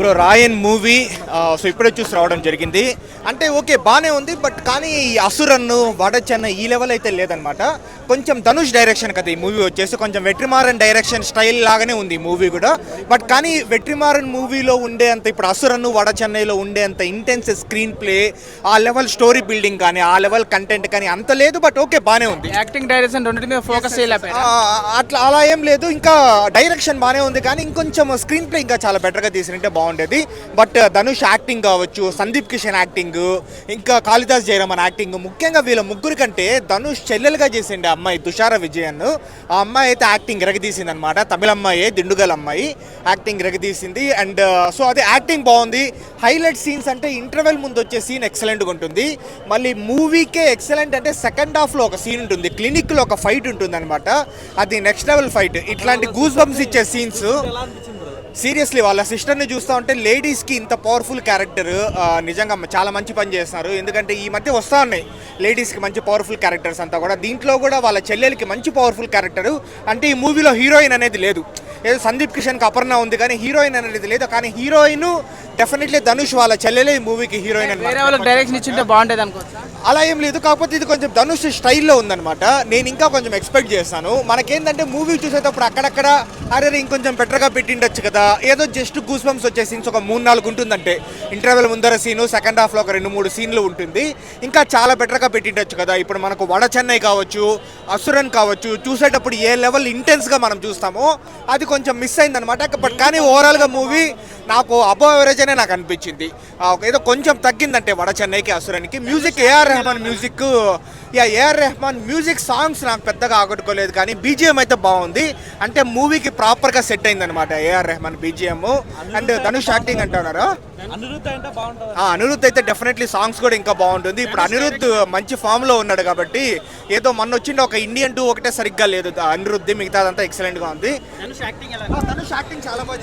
Bro రాయన్ movie so ఇప్పుడే చూసి రావడం జరిగింది. అంటే ఓకే బాగానే ఉంది బట్ కానీ ఈ అసురన్ను వడచెన్న ఈ లెవెల్ అయితే లేదనమాట కొంచెం ధనుష్ డైరెక్షన్ కదా ఈ మూవీ వచ్చేసి కొంచెం వెట్రిమారన్ డైరెక్షన్ స్టైల్ లాగానే ఉంది ఈ మూవీ కూడా. బట్ కానీ వెట్రిమారన్ మూవీలో ఉండే అంత ఇప్పుడు అసురన్ను వడ చెన్నైలో ఉండే అంత ఇంటెన్స్ స్క్రీన్ ప్లే ఆ లెవెల్ స్టోరీ బిల్డింగ్ కానీ ఆ లెవెల్ కంటెంట్ కానీ అంత లేదు బట్ ఓకే బాగానే ఉంది. యాక్టింగ్ డైరెక్షన్ రెండింటి మీద ఫోకస్ అట్లా అలా ఏం లేదు ఇంకా డైరెక్షన్ బాగానే ఉంది కానీ ఇంకొంచెం స్క్రీన్ ప్లే ఇంకా చాలా బెటర్గా తీసినట్టే బాగుండేది. బట్ ధనుష్ యాక్టింగ్ కావచ్చు సందీప్ కిషన్ యాక్టింగ్ ఇంకా కాళిదాస్ జయరామన్ యాక్టింగ్. ముఖ్యంగా వీళ్ళ ముగ్గురు కంటే ధనుష్ చెల్లెలుగా చేసిండే అమ్మాయి తుషార విజయన్. ఆ అమ్మాయి అయితే యాక్టింగ్ రెగదీసింది అనమాట తమిళ అమ్మాయి దిండుగల అమ్మాయి యాక్టింగ్ రెగదీసింది అండ్ uh, సో అది యాక్టింగ్ బాగుంది. హైలైట్ సీన్స్ అంటే ఇంటర్వెల్ ముందు వచ్చే సీన్ ఎక్సలెంట్గా ఉంటుంది. మళ్ళీ మూవీకే ఎక్సలెంట్ అంటే సెకండ్ హాఫ్లో ఒక సీన్ ఉంటుంది. క్లినిక్లో ఒక ఫైట్ ఉంటుంది అనమాట అది నెక్స్ట్ లెవెల్ ఫైట్. ఇట్లాంటి గూస్ బంప్స్ ఇచ్చే సీన్స్. సీరియస్లీ వాళ్ళ సిస్టర్ని చూస్తూ ఉంటే లేడీస్కి ఇంత పవర్ఫుల్ క్యారెక్టర్ నిజంగా చాలా మంచి పని చేస్తున్నారు. ఎందుకంటే ఈ మధ్య వస్తూ ఉన్నాయి లేడీస్కి మంచి పవర్ఫుల్ క్యారెక్టర్స్ అంతా కూడా. దీంట్లో కూడా వాళ్ళ చెల్లెలకి మంచి పవర్ఫుల్ క్యారెక్టర్. అంటే ఈ మూవీలో హీరోయిన్ అనేది లేదు. ఏదో సందీప్ కిషన్కి అపర్ణ ఉంది కానీ హీరోయిన్ అనేది లేదు. కానీ హీరోయిన్ డెఫినెట్లీ ధనుష్ వాళ్ళ చెల్లెలే ఈ మూవీకి హీరోయిన్ అనమాట. వాళ్ళకి డైరెక్షన్ ఇచ్చింటే బాగుండేది అనుకోవచ్చా? అలా ఏం లేదు కాకపోతే ఇది కొంచెం ధనుష్ స్టైల్లో ఉందన్నమాట. నేను ఇంకా కొంచెం ఎక్స్పెక్ట్ చేస్తాను మనకేంటంటే మూవీ చూసేటప్పుడు అక్కడక్కడ అరే ఇంకొంచెం బెటర్గా పెట్టిండొచ్చు కదా. ఏదో జస్ట్ గూస్ బంప్స్ వచ్చే సీన్స్ ఒక మూడు నాలుగు ఉంటుందంటే. ఇంటర్వెల్ ముందర సీను సెకండ్ హాఫ్లో ఒక రెండు మూడు సీన్లు ఉంటుంది. ఇంకా చాలా బెటర్గా పెట్టిండొచ్చు కదా. ఇప్పుడు మనకు వడ చెన్నై కావచ్చు అసురన్ కావచ్చు చూసేటప్పుడు ఏ లెవెల్ ఇంటెన్స్గా మనం చూస్తామో అది కొంచెం మిస్ అయిందనమాట బట్ కానీ ఓవరాల్గా మూవీ నాకు అబో ఎవరేజ్ అనే నాకు అనిపించింది. ఏదో కొంచెం తగ్గిందంటే వడ చెన్నైకి అసురానికి. Music A R Rahman music yeah A R Rahman music songs నాకు పెద్దగా ఆకట్టుకోలేదు కానీ బీజిఎం అయితే బాగుంది. అంటే మూవీకి ప్రాపర్గా సెట్ అయిందనమాట A R Rahman BGM and Dhanush acting అంటున్నారు? అనిరుద్ధ్ అయితే డెఫినెట్లీ సాంగ్స్ కూడా ఇంకా బాగుంటుంది. ఇప్పుడు అనిరుద్ధ్ మంచి ఫామ్లో ఉన్నాడు కాబట్టి ఏదో మొన్న వచ్చింది ఒక ఇండియన్ టూ ఒకటే సరిగ్గా లేదు. అనిరుద్ధ్ మిగతాదంతా ఎక్సలెంట్గా ఉంది. ధనుష్ యాక్టింగ్ చాలా బాగా